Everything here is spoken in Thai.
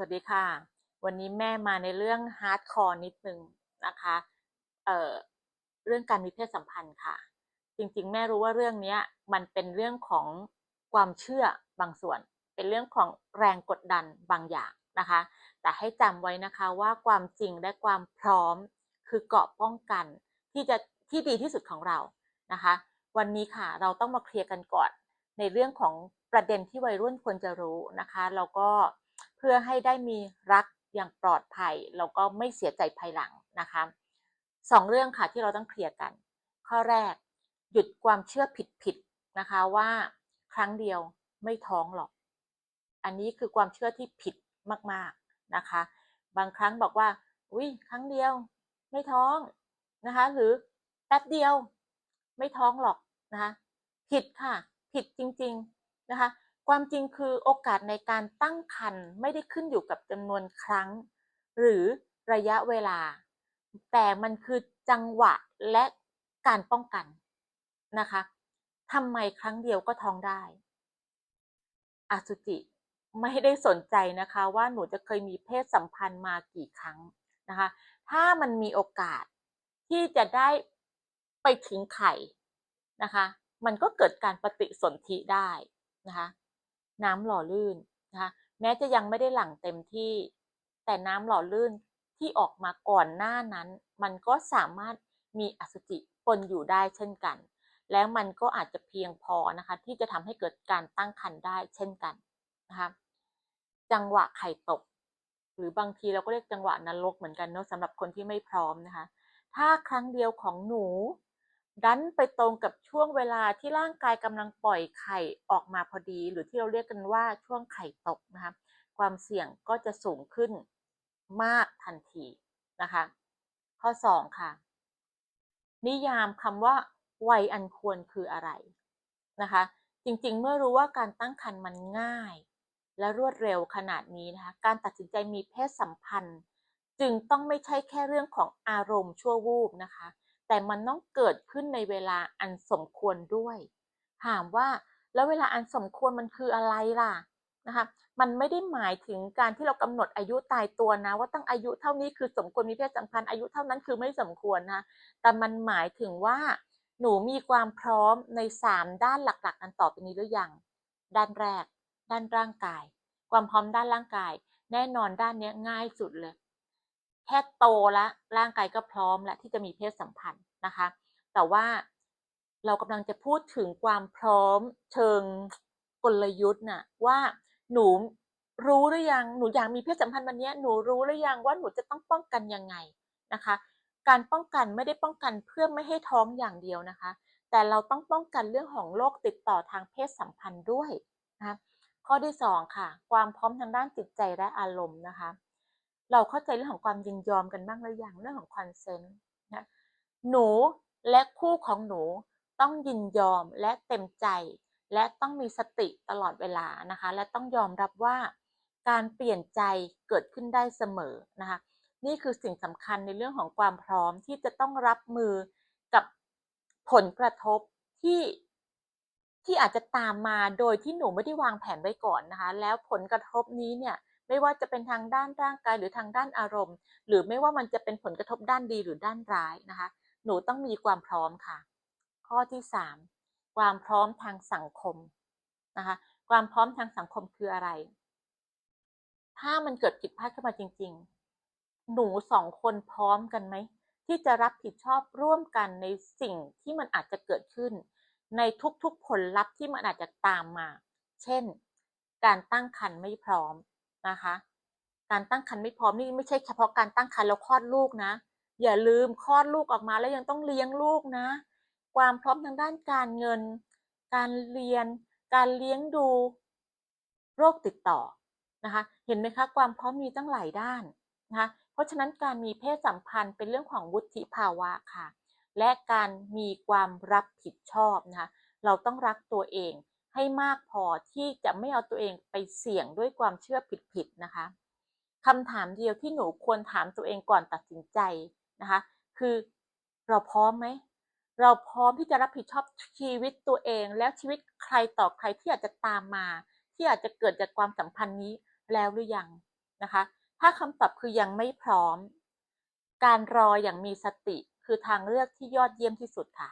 สวัสดีค่ะ วันนี้แม่มาในเรื่องฮาร์ดคอร์นิดนึงนะคะ เอ่อ เรื่องการมีเพศสัมพันธ์ค่ะ จริงๆ แม่รู้ว่าเรื่องนี้มันเป็นเรื่องของความเชื่อบางส่วน เป็นเรื่องของแรงกดดันบางอย่างนะคะ แต่ให้จำไว้นะคะว่าความจริงและความพร้อมคือเกราะป้องกันที่จะที่ดีที่สุดของเรานะคะ วันนี้ค่ะเราต้องมาเคลียร์กันก่อนในเรื่องของประเด็นที่วัยรุ่นควรจะรู้นะคะ แล้วก็ เพื่อให้ได้มีรักอย่างปลอดภัยแล้วก็ไม่เสียใจภายหลังนะคะสองเรื่องค่ะที่เราต้องเคลียร์กัน ข้อแรกหยุดความเชื่อผิดๆนะคะว่าครั้งเดียวไม่ท้องหรอก อันนี้คือความเชื่อที่ผิดมากๆนะคะ บางครั้งบอกว่าอุ้ยครั้งเดียวไม่ท้องนะคะ หรือแป๊บเดียวไม่ท้องหรอกนะคะ ผิดค่ะ ผิดจริง ๆนะคะ ความจริงคือโอกาสในการตั้งครรภ์ไม่ได้ขึ้นอยู่กับจำนวนครั้ง หรือระยะเวลา แต่มันคือจังหวะและการป้องกันนะคะทำไมครั้งเดียวก็ท้องได้อสุจิไม่ได้สนใจนะคะว่าหนูจะเคยมีเพศสัมพันธ์มากี่ครั้งนะคะ ถ้ามันมีโอกาสที่จะได้ไปถึงไข่นะคะ มันก็เกิดการปฏิสนธิได้นะคะ น้ำหล่อลื่นนะคะแม้จะยังไม่ได้หลั่งเต็มที่ แต่น้ำหล่อลื่นที่ออกมาก่อนหน้านั้น มันก็สามารถมีอสุจิปนอยู่ได้เช่นกัน แล้วมันก็อาจจะเพียงพอนะคะ ที่จะทำให้เกิดการตั้งครรภ์ได้เช่นกันนะคะจังหวะไข่ตก หรือบางทีเราก็เรียกจังหวะนรกเหมือนกันเนาะสำหรับคนที่ไม่พร้อมนะคะ ถ้าครั้งเดียวของหนู ดันไปตรงกับช่วงเวลาที่ร่างกายกำลังปล่อยไข่ออกมาพอดี หรือที่เราเรียกกันว่าช่วงไข่ตกนะคะความเสี่ยงก็จะสูงขึ้นมากทันทีนะคะ ข้อ 2 ค่ะ นิยามคำว่าวัยอันควรคืออะไรนะคะ จริงๆ เมื่อรู้ว่าการตั้งครรภ์มันง่าย และรวดเร็วขนาดนี้นะคะ การตัดสินใจมีเพศสัมพันธ์ จึงต้องไม่ใช่แค่เรื่องของอารมณ์ชั่ววูบนะคะ แต่มันต้องเกิดขึ้นในเวลาอันสมควรด้วย ถามว่าแล้วเวลาอันสมควรมันคืออะไรล่ะนะคะ มันไม่ได้หมายถึงการที่เรากำหนดอายุตายตัวนะ ว่าตั้งอายุเท่านี้คือสมควรมีเพศสัมพันธ์อายุเท่านั้นคือไม่สมควรนะ แต่มันหมายถึงว่าหนูมีความพร้อมใน 3 ด้านหลักๆอันต่อไปนี้หรือยัง ด้านแรก ด้านร่างกาย ความพร้อมด้านร่างกาย แน่นอนด้านนี้ง่ายสุดเลย แค่โตแล้วร่างกายก็พร้อมแล้วที่จะมีเพศสัมพันธ์นะคะ แต่ว่าเรากำลังจะพูดถึงความพร้อมเชิงกลยุทธ์น่ะว่าหนูรู้หรือยังหนูอยากมีเพศสัมพันธ์วันนี้หนูรู้หรือยังว่าหนูจะต้องป้องกันยังไงนะคะ การป้องกันไม่ได้ป้องกันเพื่อไม่ให้ท้องอย่างเดียวนะคะ แต่เราต้องป้องกันเรื่องของโรคติดต่อทางเพศสัมพันธ์ด้วยนะคะข้อที่ 2 ค่ะ ความพร้อมทางด้านจิตใจและอารมณ์นะคะ เราเข้าใจเรื่องของความยินยอมกันบ้างหรือยังเรื่องของคอนเซนต์นะหนูและคู่ของหนูต้องยินยอมและเต็มใจ และต้องมีสติตลอดเวลานะคะ และต้องยอมรับว่าการเปลี่ยนใจเกิดขึ้นได้เสมอนะคะ นี่คือสิ่งสำคัญในเรื่องของความพร้อมที่จะต้องรับมือกับผลกระทบที่ที่อาจจะตามมาโดยที่หนูไม่ได้วางแผนไว้ก่อนนะคะ แล้วผลกระทบนี้เนี่ย ไม่ว่าจะเป็นทางด้านร่างกายหรือทางด้านอารมณ์ หรือไม่ว่ามันจะเป็นผลกระทบด้านดีหรือด้านร้ายนะคะ หนูต้องมีความพร้อมค่ะ ข้อที่ 3 ความพร้อมทางสังคมนะคะ ความพร้อมทางสังคมคืออะไร ถ้ามันเกิดผิดพลาดขึ้นมาจริง ๆ หนูสองคนพร้อมกันไหมที่จะรับผิดชอบร่วมกันในสิ่งที่มันอาจจะเกิดขึ้น ในทุกๆผลลัพธ์ที่มันอาจจะตามมา เช่น การตั้งครรภ์ไม่พร้อม นะคะ การตั้งครรภ์ไม่พร้อมนี่ไม่ใช่เฉพาะการตั้งครรภ์แล้วคลอดลูกนะ อย่าลืมคลอดลูกออกมาแล้วยังต้องเลี้ยงลูกนะ ความพร้อมทางด้านการเงิน การเรียน การเลี้ยงดู โรคติดต่อนะคะ เห็นไหมคะ ความพร้อมมีตั้งหลายด้านนะคะ เพราะฉะนั้นการมีเพศสัมพันธ์เป็นเรื่องของวุฒิภาวะค่ะ และการมีความรับผิดชอบนะคะ เราต้องรักตัวเองให้มากพอที่จะไม่เอาตัวเองไปเสี่ยงด้วยความเชื่อผิด ๆนะคะคำถามเดียวที่หนูควรถามตัวเองก่อนตัดสินใจนะคะ คือเราพร้อมไหมเราพร้อมที่จะรับผิดชอบชีวิตตัวเอง แล้วชีวิตใครต่อใครที่อาจจะตามมา ที่อาจจะเกิดจากความสัมพันธ์นี้แล้วหรือยังนะคะ ถ้าคำตอบคือยังไม่พร้อม การรออย่างมีสติคือทางเลือกที่ยอดเยี่ยมที่สุดค่ะ